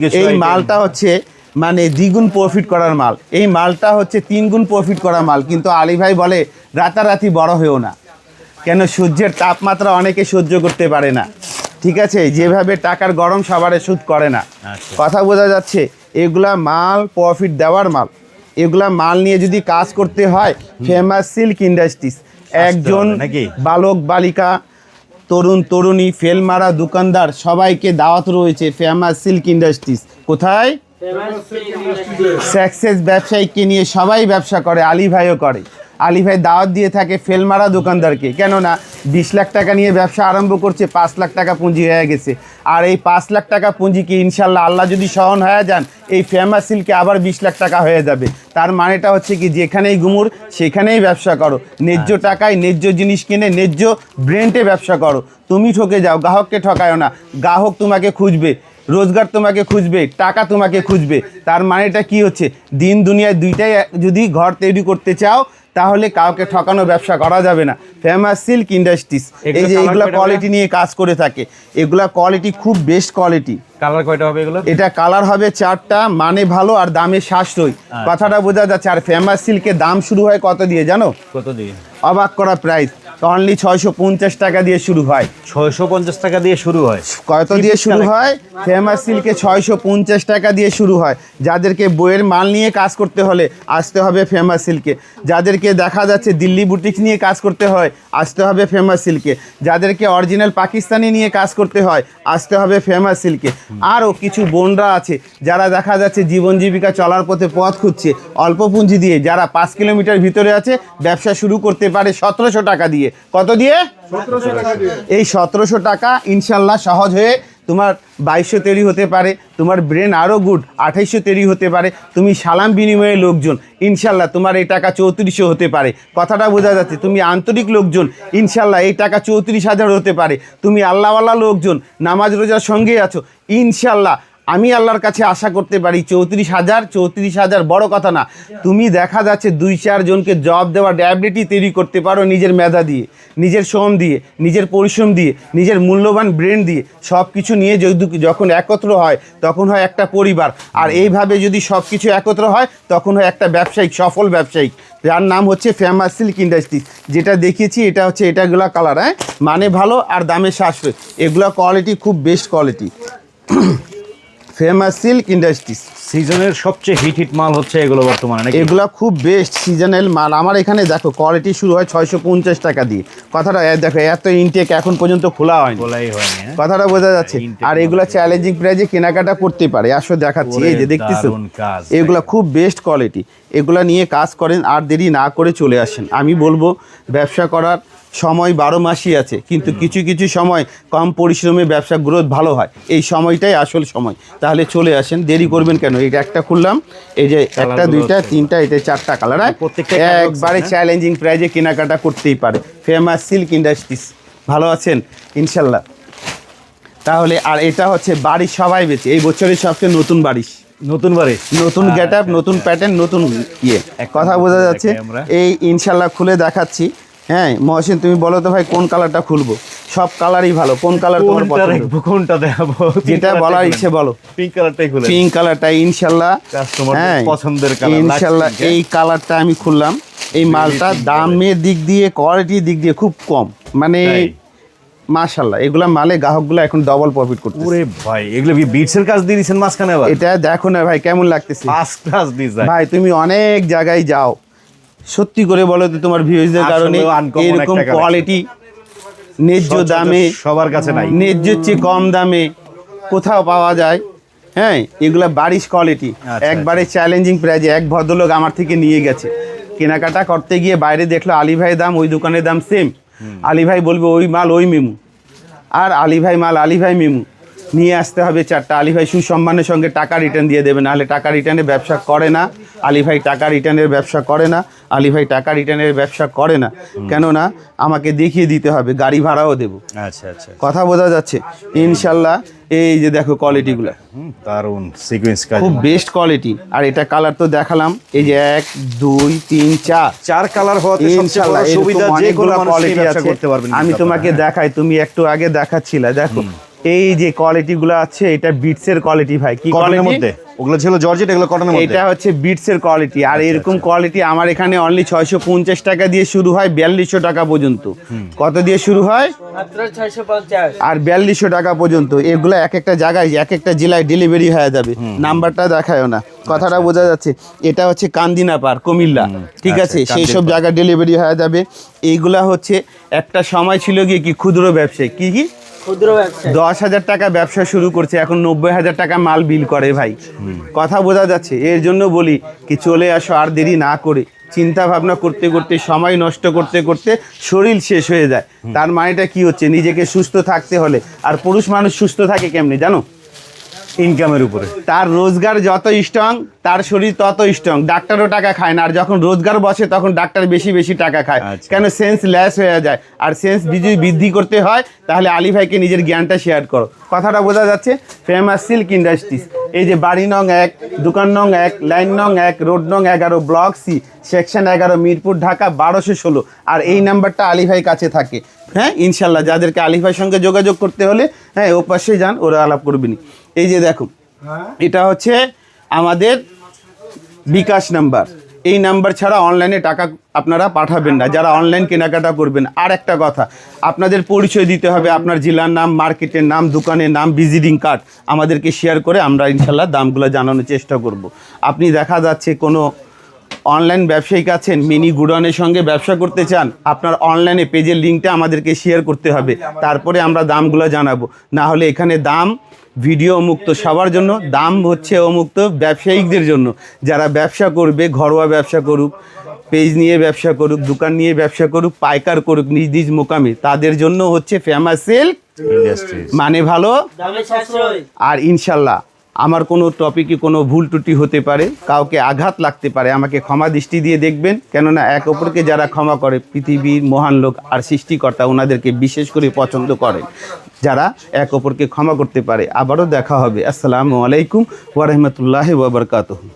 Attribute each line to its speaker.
Speaker 1: এই মালটা হচ্ছে মানে দ্বিগুণ প্রফিট করার মাল। এই মালটা হচ্ছে তিন গুণ প্রফিট করার মাল। কিন্তু আলী ভাই বলে রাতারাতি বড় হয়েও না। কেন সূর্যের তাপমাত্রা অনেকে সহ্য করতে পারে না। ঠিক আছে? যেভাবে টাকার গরম সবারে সুদ করে না।
Speaker 2: আচ্ছা।
Speaker 1: কথা বোঝা যাচ্ছে এগুলা মাল প্রফিট দেওয়ার মাল। এগুলা মাল নিয়ে যদি কাজ করতে হয় ফেমাস সিল্ক ইন্ডাস্ট্রিজ একজন বালক বালিকা তরুণ তরুণী ফেল মারা দোকানদার সবাইকে দাওয়াত রয়েছে ফেমাস সিল্ক ইন্ডাস্ট্রিজ কোথায়? সাকসেস ব্যবসায়ীকে নিয়ে সবাই ব্যবসা করে আলী ভাইও করে। আলী ভাই দাওয়াত দিয়ে থাকে ফেল মারা দোকানদারকে। কেননা বিশ লাখ টাকা নিয়ে ব্যবসা আরম্ভ করছে পাঁচ লাখ টাকা পুঁজি হয়ে গেছে। আর এই পাঁচ লাখ টাকা পুঁজিকে ইনশাল্লাহ আল্লাহ যদি সহন হয়ে যান এই ফেমাস সিল্কে আবার বিশ লাখ টাকা হয়ে যাবে। তার মানেটা হচ্ছে কি যেখানেই গুমুর সেখানেই ব্যবসা করো। ন্যায্য টাকায় ন্যায্য জিনিস কিনে ন্যায্য ব্র্যান্ডে ব্যবসা করো। তুমি ঠকে যাও গ্রাহককে ঠকায়ও না। গ্রাহক তোমাকে খুঁজবে রোজগার তোমাকে খুঁজবে টাকা তোমাকে খুঁজবে। তার মানেটা কি হচ্ছে দিন দুনিয়ায় দুইটাই যদি ঘর তৈরি করতে চাও তাহলে কাউকে ঠকানো ব্যবসা করা যাবে না। ফেমাস সিল্ক ইন্ডাস্ট্রিজ এই যে
Speaker 2: এগুলো
Speaker 1: কোয়ালিটি নিয়ে কাজ করে থাকে। এগুলা কোয়ালিটি খুব বেস্ট কোয়ালিটি
Speaker 2: কালার কয়টা হবে এগুলো?
Speaker 1: এটা কালার হবে চারটা মানে ভালো আর দামে সাশ্রয়। কথাটা বোঝা যাচ্ছে আর ফেমাস সিল্কের দাম শুরু হয় কত দিয়ে জানো?
Speaker 2: কত দিয়ে?
Speaker 1: অবাক করা প্রাইস অনলি ছয়শো পঞ্চাশ টাকা দিয়ে শুরু হয়।
Speaker 2: ছয়শো পঞ্চাশ টাকা দিয়ে শুরু হয়।
Speaker 1: কত দিয়ে শুরু হয়? ফেমাস সিল্কে ছয়শো পঞ্চাশ টাকা দিয়ে শুরু হয়। যাদেরকে বইয়ের মাল নিয়ে কাজ করতে হলে আসতে হবে ফেমাস সিল্কে যাদেরকে দেখা যাচ্ছে দিল্লি বুটিক্স নিয়ে কাজ করতে হয় আসতে হবে ফেমাস সিল্কে যাদেরকে অরিজিনাল পাকিস্তানি নিয়ে কাজ করতে হয় আসতে হবে ফেমাস সিল্কে আরও কিছু বোনরা আছে যারা দেখা যাচ্ছে জীবন জীবিকা চলার পথে পথ খুঁজছে। অল্প পুঁজি দিয়ে যারা পাঁচ কিলোমিটার ভিতরে আছে ব্যবসা শুরু করতে পারে সতেরোশো টাকা দিয়ে। কত দিয়ে? এই সতেরোশো টাকা ইনশাল্লাহ সহজ হয়ে তোমার বাইশশো তৈরি হতে পারে তোমার ব্রেন আরও গুড আঠাইশশো তৈরি হতে পারে তুমি সালাম বিনিময়ে লোকজন ইনশাল্লাহ তোমার এই টাকা চৌত্রিশশো হতে পারে। কথাটা বোঝা যাচ্ছে তুমি আন্তরিক লোকজন ইনশাল্লাহ এই টাকা চৌত্রিশ হাজার হতে পারে। তুমি আল্লাহওয়ালা লোকজন নামাজ রোজার সঙ্গে আছো ইনশাল্লাহ আমি আল্লাহর কাছে আশা করতে পারি চৌত্রিশ হাজার চৌত্রিশ হাজার বড় কথা না। তুমি দেখা যাচ্ছে দুই চারজনকে জব দেওয়া ডায়াবেটি তৈরি করতে পারো নিজের মেধা দিয়ে, নিজের শ্রম দিয়ে, নিজের পরিশ্রম দিয়ে, নিজের মূল্যবান ব্রেন দিয়ে। সব কিছু নিয়ে যখন একত্র হয়, তখন হয় একটা পরিবার। আর এইভাবে যদি সব কিছু একত্র হয়, তখন হয় একটা ব্যবসায়িক, সফল ব্যবসায়িক। যার নাম হচ্ছে ফেমাস সিল্ক ইন্ডাস্ট্রিজ যেটা দেখিয়েছি, এটা হচ্ছে এটাগুলো কালার হ্যাঁ? মানে ভালো আর দামে সাশ্রয়। এগুলো কোয়ালিটি খুব best quality famous silk industries
Speaker 2: সিজনের সবচেয়ে হিট হিট মাল হচ্ছে এগুলো বর্তমানে
Speaker 1: এগুলা খুব বেস্ট সিজনাল মাল। আমার এখানে দেখো কোয়ালিটি শুরু হয় ছয়শো পঞ্চাশ টাকা দিয়ে। কথাটা দেখো এত ইনটেক এখন পর্যন্ত খোলা হয়নি।
Speaker 2: বলাই হয়নি হ্যাঁ?
Speaker 1: কথাটা বোঝা যাচ্ছে। আর এগুলা চ্যালেঞ্জিং প্রাইজে কেনাকাটা করতে পারে। আসো দেখাচ্ছি এই যে দেখতেছো?
Speaker 2: দারুণ
Speaker 1: খুব বেস্ট কোয়ালিটি এগুলা নিয়ে কাজ করেন আর দেরি না করে চলে আসেন। আমি বলব ব্যবসা করার সময় বারো মাসই আছে কিন্তু কিছু কিছু সময় কম পরিশ্রমে ব্যবসা গ্রোথ ভালো হয়। এই সময়টাই আসল সময়। তাহলে চলে আসেন দেরি করবেন কেন? এটা একটা খুললাম এই যে একটা দুইটা তিনটা এটা চারটা কালার
Speaker 2: প্রত্যেকটা
Speaker 1: একবারে
Speaker 2: হ্যাঁ?
Speaker 1: চ্যালেঞ্জিং প্রাইজে কেনাকাটা করতেই পারে। ফেমাস সিল্ক ইন্ডাস্ট্রিজ ভালো আছেন? ইনশাল্লাহ। তাহলে আর এটা হচ্ছে বাড়ির সবাই বেঁচে এই বছরের সবচেয়ে নতুন বাড়ি।
Speaker 2: নতুন বারে
Speaker 1: নতুন
Speaker 2: আচ্ছা,
Speaker 1: গেট আপ নতুন প্যাটার্ন নতুন ইয়ে।
Speaker 2: এক
Speaker 1: কথা বোঝা যাচ্ছে এই ইনশাল্লাহ খুলে দেখাচ্ছি। হ্যাঁ মহসিন তুমি বলো তো ভাই কোন কালারটা খুলবো? সব কালারই ভালো। কোন কালার তোমার
Speaker 2: কোনটা
Speaker 1: পছন্দ?
Speaker 2: রাখব কোনটা দেখাবো?
Speaker 1: যেটা বলার ইচ্ছে বলো।
Speaker 2: পিঙ্ক কালারটাই খুলে
Speaker 1: পিঙ্ক কালারটা
Speaker 2: দের
Speaker 1: হ্যাঁ
Speaker 2: পছন্দের
Speaker 1: ইনশাল্লাহ
Speaker 2: লাক্স pink,
Speaker 1: এই কালারটা আমি খুললাম। এই মালটা দামের দিক দিয়ে কোয়ালিটির দিক দিয়ে খুব কম। মানে
Speaker 2: তাই?
Speaker 1: মাশাল্লাহ এগুলা মালে গ্রাহকগুলো এখন ডবল প্রফিট করতে
Speaker 2: ওরে ভাই এগুলো কি বিটসের কাজ দিয়ে দিয়েছেন মাঝখানে আবার?
Speaker 1: এটা দেখো না ভাই কেমন লাগতেছে।
Speaker 2: ফার্স্ট ক্লাস ডিজাইন
Speaker 1: ভাই তুমি অনেক জায়গায় যাও। সত্যি করে বলো তো তোমার ভিউজদের কারণে এরকম কোয়ালিটি ন্যায্য দামে
Speaker 2: সবার কাছে নাই।
Speaker 1: ন্যায্য চেয়ে কম দামে কোথাও পাওয়া যায় হ্যাঁ? এগুলো বারিশ কোয়ালিটি
Speaker 2: আচ্ছা,
Speaker 1: একবারে চ্যালেঞ্জিং প্রাইজে এক ভদ্রলোক আমার থেকে নিয়ে গেছে। কেনাকাটা করতে গিয়ে বাইরে দেখল আলী ভাই দাম ওই দোকানের দাম সেম আলী ভাই বলবে ওই মাল ওই মেমু। আর আলী ভাই মাল আলী ভাই মেমু। নিয়ে আসতে হবে চারটা। আলী ভাই সুসম্মানের সঙ্গে টাকা রিটার্ন দিয়ে দেবে নাহলে টাকা রিটার্নের ব্যবসা করে না। আলী ভাই টাকা রিটার্নের ব্যবসা করে না আলী ভাই টাকা রিটার্নের ব্যবসা করে না। কেননা আমাকে দেখিয়ে দিতে হবে গাড়ি ভাড়াও দেবো।
Speaker 2: আচ্ছা আচ্ছা।
Speaker 1: কথা বোঝা যাচ্ছে? ইনশাল্লাহ এই যে দেখো কোয়ালিটিগুলো
Speaker 2: দারুণ সিকোয়েন্স কাজ।
Speaker 1: খুব বেস্ট কোয়ালিটি আর এটা কালার তো দেখালাম এই যে এক দুই তিন চার।
Speaker 2: চার কালার হওয়াতে
Speaker 1: ইনশাল্লাহ
Speaker 2: সুবিধা যে কোনো
Speaker 1: কোয়ালিটি আছে।
Speaker 2: করতে পারবেন
Speaker 1: আমি তোমাকে দেখাই তুমি একটু আগে দেখাচ্ছিলে দেখো। এই যে কোয়ালিটিগুলো আছে এটা বিটসের কোয়ালিটি ভাই। কি
Speaker 2: কটনের মধ্যে? ওগুলো ছিল জর্জেট এগুলো কটনের মধ্যে?
Speaker 1: এটা হচ্ছে বিটসের কোয়ালিটি আর এরকম
Speaker 2: আচ্ছা।
Speaker 1: কোয়ালিটি আমার এখানে অনলি ছয়শো পঞ্চাশ টাকা দিয়ে শুরু হয় বিয়াল্লিশশো টাকা পর্যন্ত। কত দিয়ে শুরু হয়? আর বিয়াল্লিশশো টাকা পর্যন্ত। এগুলো এক একটা জায়গায় এক একটা জেলায় ডেলিভারি হয়ে যাবে। নাম্বারটা দেখায়ও না। কথাটা বোঝা যাচ্ছে। এটা হচ্ছে কান্দিনা পার কুমিল্লা। ঠিক
Speaker 2: আচ্ছা,
Speaker 1: আছে? সেই সব। জায়গায় ডেলিভারি হয়ে যাবে। এইগুলা হচ্ছে একটা সময় ছিল গিয়ে কি ক্ষুদ্র ব্যবসায়ী? কি কি? দশ হাজার টাকা ব্যবসা শুরু করছে, এখন নব্বই হাজার টাকা মাল বিল করে ভাই। কথা বোঝা যাচ্ছে, এর জন্য বলি কি চলে আসো আর দেরি না করে। চিন্তা ভাবনা করতে করতে, সময় নষ্ট করতে করতে শরীর শেষ হয়ে যায়। তার মানেটা কি হচ্ছে? নিজেকে সুস্থ থাকতে হলে। আর পুরুষ মানুষ সুস্থ থাকে কেমনি, জানো?
Speaker 2: ইনকামের উপরে।
Speaker 1: তার রোজগার যত স্ট্রং তার শরীর তত স্ট্রং ডাক্তারও টাকা খায় না আর যখন রোজগার বসে তখন ডাক্তার বেশি বেশি টাকা খায়।
Speaker 2: আচ্ছা।
Speaker 1: কেন সেন্স ল্যাস হয়ে যায়? আর সেন্স যদি বৃদ্ধি করতে হয় তাহলে আলী ভাইকে নিজের জ্ঞানটা শেয়ার করো। কথাটা বোঝা যাচ্ছে ফেমাস সিল্ক ইন্ডাস্ট্রিজ এই যে বাড়ি নং এক দোকান নং এক লাইন নং এক রোড নং এগারো ব্লক সি সেকশন এগারো মিরপুর ঢাকা বারোশো ষোলো। আর এই নাম্বারটা আলী ভাই কাছে থাকে। হ্যাঁ ইনশাল্লাহ যাদেরকে আলী ভাইয়ের সঙ্গে যোগাযোগ করতে হলে হ্যাঁ ও পাশে যান ওরা আলাপ করবেনি এই যে দেখো এটা হচ্ছে আমাদের বিকাশ নাম্বার। এই নাম্বার ছাড়া অনলাইনে টাকা আপনারা পাঠাবেন না। যারা অনলাইন কেনাকাটা করবেন। আর একটা কথা, আপনাদের পরিচয় দিতে হবে আপনার জেলার নাম, মার্কেটের নাম, দোকানের নাম, ভিজিটিং কার্ড। আমাদেরকে শেয়ার করে আমরা ইনশাল্লাহ দামগুলো জানানোর চেষ্টা করব। আপনি দেখা যাচ্ছে কোনো অনলাইন ব্যবসায়িক আছেন মিনি গুডনের সঙ্গে ব্যবসা করতে চান আপনার অনলাইনে পেজের লিঙ্কটা আমাদেরকে শেয়ার করতে হবে। তারপরে আমরা দামগুলো জানাব। না হলে এখানে দাম ভিডিও মুক্ত সবার জন্য দাম হচ্ছে অমুক্ত ব্যবসায়িকদের জন্য। যারা ব্যবসা করবে ঘরোয়া ব্যবসা করুক পেজ নিয়ে ব্যবসা করুক দোকান নিয়ে ব্যবসা করুক পাইকার করুক নিজ নিজ মোকামে তাদের জন্য হচ্ছে ফেমাস সেল
Speaker 2: ইন্ডাস্ট্রিজ
Speaker 1: মানে ভালো আর ইনশাল্লাহ আমার কোনো টপিকে কোনো ভুল ত্রুটি হতে পারে, কাউকে আঘাত লাগতে পারে, আমাকে ক্ষমা দৃষ্টি দিয়ে দেখবেন। কেননা এক অপরকে যারা ক্ষমা করে, পৃথিবীর মহান লোক আর সৃষ্টিকর্তা ওনাদেরকে বিশেষ করে পছন্দ করে যারা এক অপরকে ক্ষমা করতে পারে। আবারও দেখা হবে। আসসালামু আলাইকুম ওরহমতুল্লাহ ওবরকাত